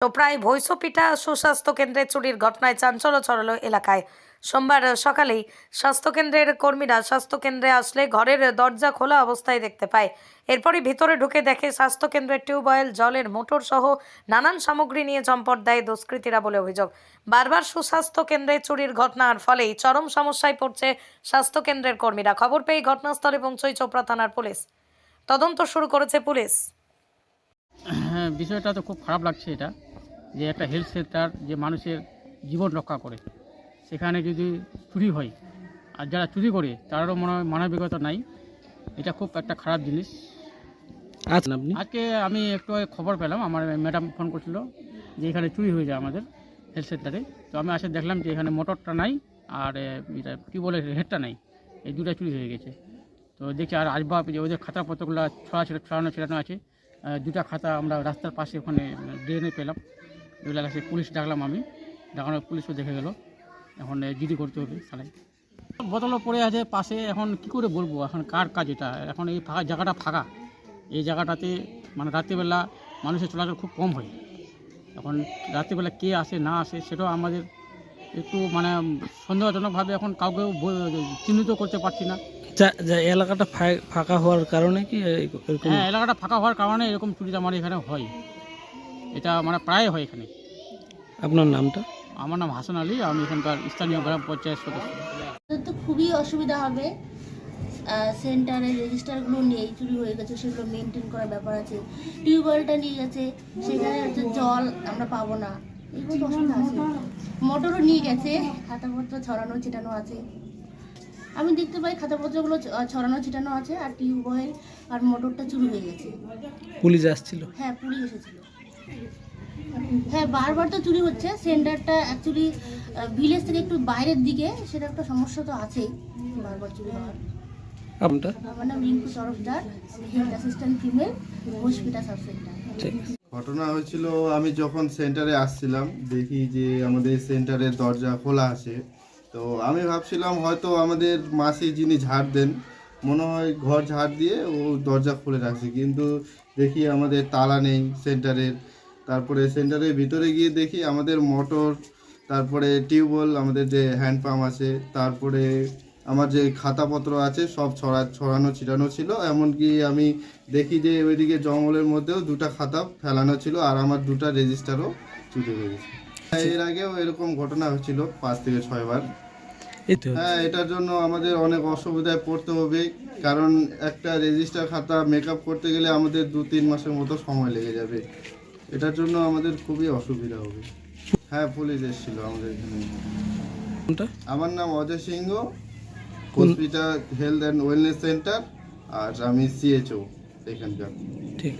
তো প্রায় ভৈসপিঠা সুস্বাস্থ্য কেন্দ্রে চুরির ঘটনায় চাঞ্চল্য ছড়ালো এলাকায়। সোমবার সকালেই স্বাস্থ্যকেন্দ্রের কর্মীরা স্বাস্থ্যকেন্দ্রে আসলে ঘরের দরজা খোলা অবস্থায় দেখতে পায়। এরপরই ভিতরে ঢুকে দেখে স্বাস্থ্যকেন্দ্রের টিউবওয়েল, জলের মোটর সহ নানান সামগ্রী নিয়ে চম্পট দেয় দুষ্কৃতীরা বলে অভিযোগ। বারবার সুস্বাস্থ্য কেন্দ্রে চুরির ঘটনার ফলেই চরম সমস্যায় পড়ছে স্বাস্থ্যকেন্দ্রের কর্মীরা। খবর পেয়ে ঘটনাস্থলে পৌঁছয় চোপড়া থানার পুলিশ। তদন্ত শুরু করেছে পুলিশ। হ্যাঁ বিষয়টা তো খুব খারাপ লাগছে এটা। যে একটা হেলথ সেন্টার যে মানুষের জীবন রক্ষা করে। সেখানে যদি চুরি হয় আর যারা চুরি করে তারও মনে হয় মানবিকতা নাই। এটা খুব একটা খারাপ জিনিস। আপনি? আজকে আমি একটু খবর পেলাম আমার ম্যাডাম ফোন করছিল যে এখানে চুরি হয়ে যায় আমাদের হেলথ সেন্টারে তো আমি আসে দেখলাম যে এখানে মোটরটা নাই আর এটা টিউবওয়েলের হেডটা নাই। এই দুটা চুরি হয়ে গেছে। তো দেখি আর আসবাব যে ওদের খাতাপত্রগুলো ছড়া ছড়ানো ছিটানো আছে। দুটা খাতা আমরা রাস্তার পাশে ওখানে ড্রেনে পেলাম। এগুলো কাছে পুলিশ ডাকলাম আমি। ডাকানোর পুলিশও দেখে গেল। এখন জিডি করতে হবে থানায়। বোতলও পড়ে আছে পাশে এখন কি করে বলব? এখন কার কাজ এটা? এখন এই ফাঁকা জায়গাটা ফাঁকা। এই জায়গাটাতে মানে রাত্রিবেলা মানুষের চলাচল খুব কম হয়। এখন রাত্রিবেলা কে আসে না আসে সেটাও আমাদের একটু মানে সন্দেহজনকভাবে এখন কাউকে চিহ্নিত করতে পারছি না। যা- যা এলাকাটা ফাঁকা হওয়ার কারণে কি হ্যাঁ এলাকাটা ফাঁকা হওয়ার কারণে এরকম চুরি আমার এখানে হয়। এটা মানে প্রায় হয় এখানে। আপনার নামটা? আমার নাম হাসান আলী আমি এখানকার স্থানীয় গ্রাম পঞ্চায়েত সদস্য। তো খুবই অসুবিধা হবে। সেন্টারে রেজিস্টারগুলো নেই চুরি হয়ে গেছে সেগুলো মেনটেন করার ব্যাপার আছে। টিউবওয়েলটা নিয়ে গেছে সেখানে হচ্ছে জল আমরা পাবো না। এগুলো অসুবিধা আছে। মোটরও নিয়ে গেছে খাতাপত্র ছড়ানো ছিটানো আছে। আমি দেখতে পাই খাতাপত্রগুলো ছড়ানো ছিটানো আছে আর টিউবওয়েল আর মোটরটা চুরি হয়ে গেছে। পুলিশ আসছিল? হ্যাঁ পুলিশ এসেছিল। হ্যাঁ বারবার তো চুরি হচ্ছে। সেন্টারটা অ্যাকচুয়ালি ভিলেজ থেকে একটু বাইরের দিকে সেটা একটা সমস্যা তো আছেই বারবার চুরি হওয়ার। আপনার আমার নাম Rinku Tarafdar health assistant female hospital sub centre ঘটনা হয়েছিল আমি যখন সেন্টারে আসছিলাম দেখি যে আমাদের সেন্টারের দরজা খোলা আছে। তো আমি ভাবছিলাম হয়তো আমাদের মাসি যিনি ঝাড় দেন মনে হয় ঘর ঝাড় দিয়ে ও দরজা খুলে রাখছে। কিন্তু দেখি আমাদের তালা নেই সেন্টারের। তারপরে সেন্টারের ভিতরে গিয়ে দেখি আমাদের মোটর তারপরে টিউবওয়েল আমাদের যে হ্যান্ড পাম্প আছে তারপরে আমার যে খাতাপত্র আছে সব ছড়া ছড়ানো ছিটানো ছিল। এমনকি আমি দেখি যে ওইদিকে জঙ্গলের মধ্যেও দুটা খাতা ফেলানো ছিল আর আমার দুটা রেজিস্টারও চুরি হয়ে গেছে। এর আগেও এরকম ঘটনা হয়েছিল পাঁচ থেকে ছয়বার হ্যাঁ এটার জন্য আমাদের অনেক অসুবিধায় পড়তে হবে কারণ একটা রেজিস্টার খাতা মেকআপ করতে গেলে আমাদের দু তিন মাসের মতো সময় লেগে যাবে। এটার জন্য আমাদের খুবই অসুবিধা হবে। হ্যাঁ পুলিশ এসেছিল আমাদের এখানে। কোনটা? আমার নাম Ajay Singha hospital health and wellness centre আর আমি সিএচও এখানকার। ঠিক আছে।